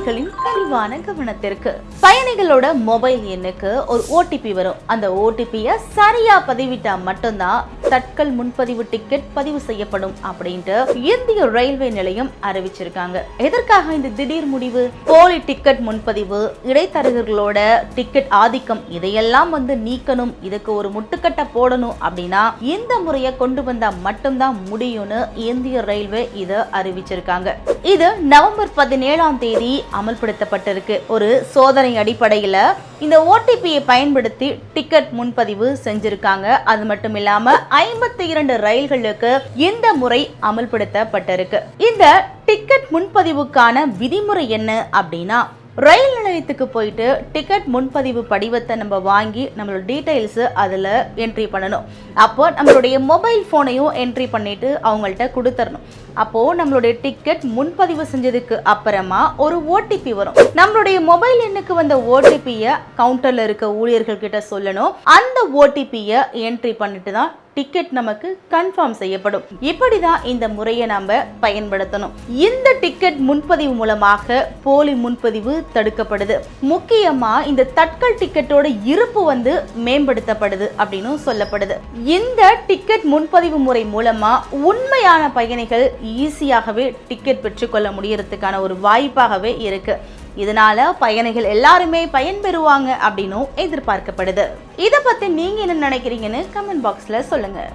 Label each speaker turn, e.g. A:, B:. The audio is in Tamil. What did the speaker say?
A: பயணிகளின் கனிவான கவனத்திற்கு. பயணிகளோட மொபைல் எண்ணுக்கு ஒரு ஓடிபி வரும். அந்த ஓடிபியை சரியா பதிவிட்டா மட்டும்தான் தட்கல் முன்பதிவு டிக்கெட் பதிவு செய்யப்படும் அப்படின்ட்டு இந்திய ரயில்வே நிலையம் அறிவிச்சிருக்காங்க. எதற்காக இந்த திடீர் முடிவு? போலி டிக்கெட் முன்பதிவு இடைத்தரகர்களோட டிக்கெட் ஆதிக்கம் இதையெல்லாம் வந்து நீக்கணும் இதுக்கு ஒரு முட்டுக்கட்டை போடணும் அப்படின்னா இந்த முறையை கொண்டு வந்தா மட்டும்தான் முடியும்னு இந்திய ரயில்வே இதை அறிவிச்சிருக்காங்க. இது நவம்பர் பதினேழாம் தேதி அமல்படுத்தப்பட்டிருக்கு. ஒரு சோதனை அடிப்படையில் இந்த ஓடிபியை பயன்படுத்தி டிக்கெட் முன்பதிவு செஞ்சிருக்காங்க. அது மட்டும் இல்லாம ஐம்பத்தி இரண்டு ரயில்களுக்கு இந்த முறை அமல்படுத்தப்பட்டிருக்கு. இந்த டிக்கெட் முன்பதிவுக்கான விதிமுறை என்ன அப்படின்னா ரயில் நிலையத்துக்கு போயிட்டு டிக்கெட் முன்பதிவு படிவத்தை நம்ம வாங்கி நம்மளோட டீட்டெயில்ஸு அதில் என்ட்ரி பண்ணணும். அப்போ நம்மளுடைய மொபைல் ஃபோனையும் என்ட்ரி பண்ணிட்டு அவங்கள்ட்ட கொடுத்துடணும் அப்போது நம்மளுடைய டிக்கெட் முன்பதிவு செஞ்சதுக்கு அப்புறமா ஒரு ஓடிபி வரும். நம்மளுடைய மொபைல் எண்ணுக்கு வந்த ஓடிபியை கவுண்டரில் இருக்க ஊழியர்கள் கிட்ட சொல்லணும். அந்த ஓடிபியை என்ட்ரி பண்ணிட்டு தான் டிக்கெட் நமக்கு கன்ஃபார்ம் செய்யப்படும். இப்படிதான் இந்த முறையை நம்ம பயன்படுத்தணும். இந்த டிக்கெட் முன்பதிவு மூலமாக போலி முன்பதிவு தடுக்கப்படுது. முக்கியமா இந்த தட்கல் டிக்கெட்டோட இருப்பு வந்து மேம்படுத்தப்படுது அப்படின்னு சொல்லப்படுது. இந்த டிக்கெட் முன்பதிவு முறை மூலமா உண்மையான பயணிகள் ஈஸியாகவே டிக்கெட் பெற்றுக்கொள்ள முடியறதுக்கான ஒரு வாய்ப்பாகவே இருக்கு. இதனால பயணிகள் எல்லாருமே பயன்பெறுவாங்க அப்படின்னும் எதிர்பார்க்கப்படுது. இதை பத்தி நீங்க என்ன நினைக்கிறீங்கன்னு கமெண்ட் பாக்ஸ்ல சொல்லுங்க.